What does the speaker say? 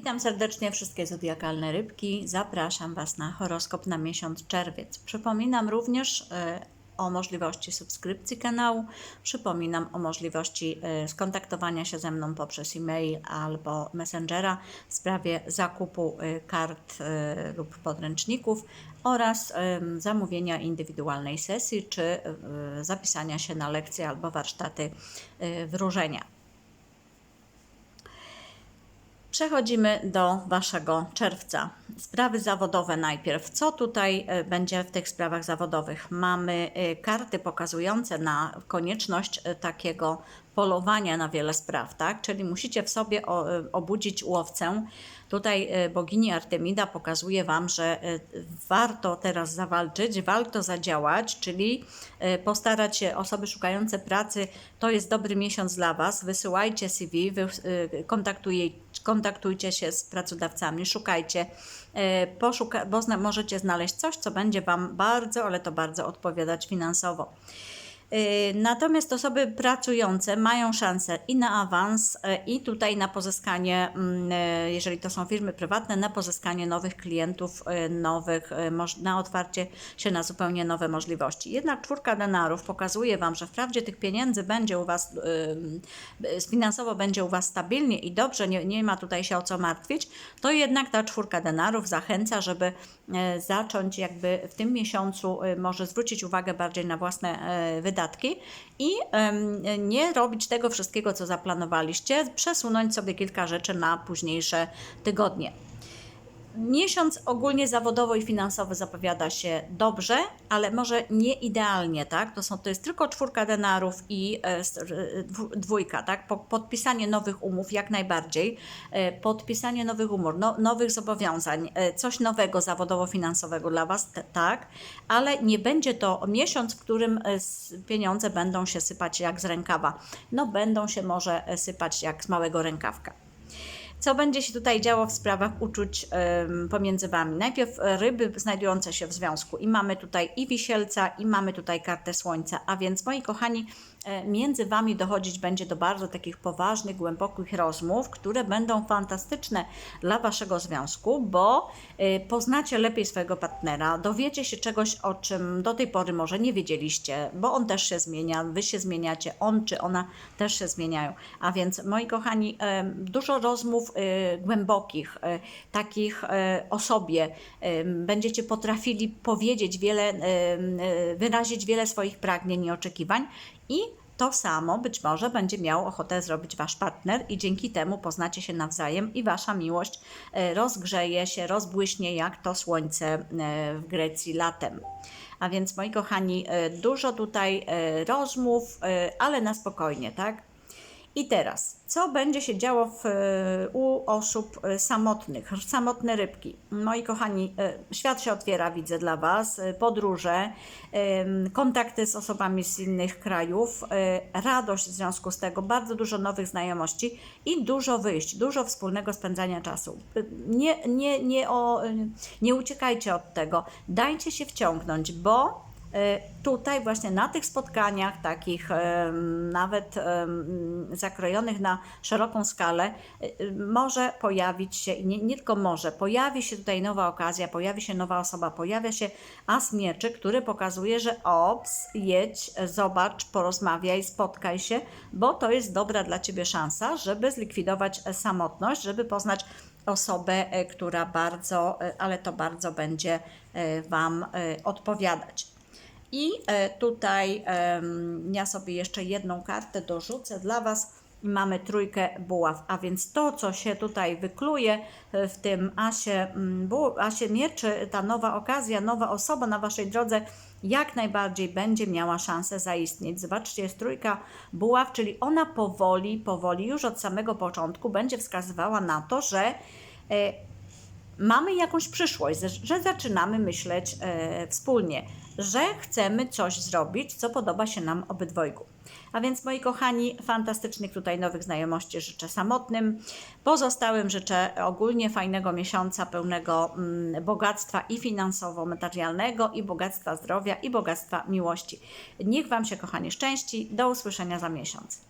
Witam serdecznie wszystkie zodiakalne rybki. Zapraszam Was na horoskop na miesiąc czerwiec. Przypominam również e, o możliwości subskrypcji kanału. Przypominam o możliwości e, skontaktowania się ze mną poprzez e-mail albo messengera w sprawie zakupu e, kart lub podręczników oraz zamówienia indywidualnej sesji czy zapisania się na lekcje albo warsztaty wróżenia. Przechodzimy do Waszego czerwca. Sprawy zawodowe najpierw. Co tutaj e, będzie w tych sprawach zawodowych? Mamy e, karty pokazujące na konieczność e, takiego polowania na wiele spraw, tak? Czyli musicie w sobie obudzić łowcę. Tutaj bogini Artemida pokazuje Wam, że warto teraz zawalczyć, warto zadziałać, czyli postarać się, osoby szukające pracy, to jest dobry miesiąc dla Was, wysyłajcie CV, wy, e, kontaktuje, kontaktujcie się z pracodawcami, szukajcie, e, poszuka, bo zna, możecie znaleźć coś, co będzie Wam bardzo, ale to bardzo odpowiadać finansowo. Y, Natomiast osoby pracujące mają szansę i na awans, y, i tutaj na pozyskanie, mm, y, jeżeli to są firmy prywatne, na pozyskanie nowych klientów, nowych, na otwarcie się na zupełnie nowe możliwości. Jednak czwórka denarów pokazuje Wam, że wprawdzie tych pieniędzy będzie u Was, finansowo będzie u Was stabilnie i dobrze, nie, nie ma tutaj się o co martwić, to jednak ta czwórka denarów zachęca, żeby zacząć jakby w tym miesiącu może zwrócić uwagę bardziej na własne e, wydatki i nie robić tego wszystkiego, co zaplanowaliście, przesunąć sobie kilka rzeczy na późniejsze tygodnie. Miesiąc ogólnie zawodowo i finansowo zapowiada się dobrze, ale może nie idealnie, tak? To, są, to jest tylko czwórka denarów i e, dwójka, tak? Po, podpisanie nowych umów jak najbardziej, e, podpisanie nowych umów, no, nowych zobowiązań, e, coś nowego zawodowo-finansowego dla Was, tak? Ale nie będzie to miesiąc, w którym pieniądze będą się sypać jak z rękawa. No będą się może sypać jak z małego rękawka. Co będzie się tutaj działo w sprawach uczuć pomiędzy Wami? Najpierw e, ryby znajdujące się w związku i mamy tutaj i wisielca i mamy tutaj kartę słońca, a więc moi kochani, e, między Wami dochodzić będzie do bardzo takich poważnych, głębokich rozmów, które będą fantastyczne dla Waszego związku, bo e, poznacie lepiej swojego partnera, dowiecie się czegoś, o czym do tej pory może nie wiedzieliście, bo on też się zmienia, Wy się zmieniacie, on czy ona też się zmieniają. A więc, moi kochani, dużo rozmów e, głębokich, e, takich e, o sobie. Będziecie potrafili powiedzieć wiele, wyrazić wiele swoich pragnień i oczekiwań i to samo być może będzie miał ochotę zrobić Wasz partner i dzięki temu poznacie się nawzajem i Wasza miłość rozgrzeje się, rozbłyśnie jak to słońce w Grecji latem. A więc moi kochani, dużo tutaj rozmów, ale na spokojnie, tak? I teraz, co będzie się działo w, e, u osób e, samotnych, samotne rybki? Moi kochani, e, świat się otwiera, widzę dla Was, podróże, kontakty z osobami z innych krajów, radość w związku z tego, bardzo dużo nowych znajomości i dużo wyjść, dużo wspólnego spędzania czasu. Nie, nie, nie, o, nie uciekajcie od tego, dajcie się wciągnąć, bo Tutaj właśnie na tych spotkaniach, takich nawet zakrojonych na szeroką skalę, e, e, może pojawić się, nie, nie tylko może, pojawi się tutaj nowa okazja, pojawi się nowa osoba, pojawia się as mieczy, który pokazuje, że ops, jedź, e, zobacz, porozmawiaj, spotkaj się, bo to jest dobra dla Ciebie szansa, żeby zlikwidować e, samotność, żeby poznać osobę, e, która bardzo, e, ale to bardzo będzie e, Wam e, odpowiadać. I e, tutaj ja sobie jeszcze jedną kartę dorzucę dla Was. Mamy trójkę buław, a więc to, co się tutaj wykluje e, w tym asie, mm, asie mieczy, ta nowa okazja, nowa osoba na Waszej drodze, jak najbardziej będzie miała szansę zaistnieć. Zobaczcie, jest trójka buław, czyli ona powoli, powoli, już od samego początku będzie wskazywała na to, że e, mamy jakąś przyszłość, że- zaczynamy myśleć wspólnie, że chcemy coś zrobić, co podoba się nam obydwojgu. A więc moi kochani, fantastycznych tutaj nowych znajomości życzę samotnym. Pozostałym życzę ogólnie fajnego miesiąca, pełnego mm, bogactwa i finansowo-materialnego, i bogactwa zdrowia, i bogactwa miłości. Niech Wam się, kochani, szczęści. Do usłyszenia za miesiąc.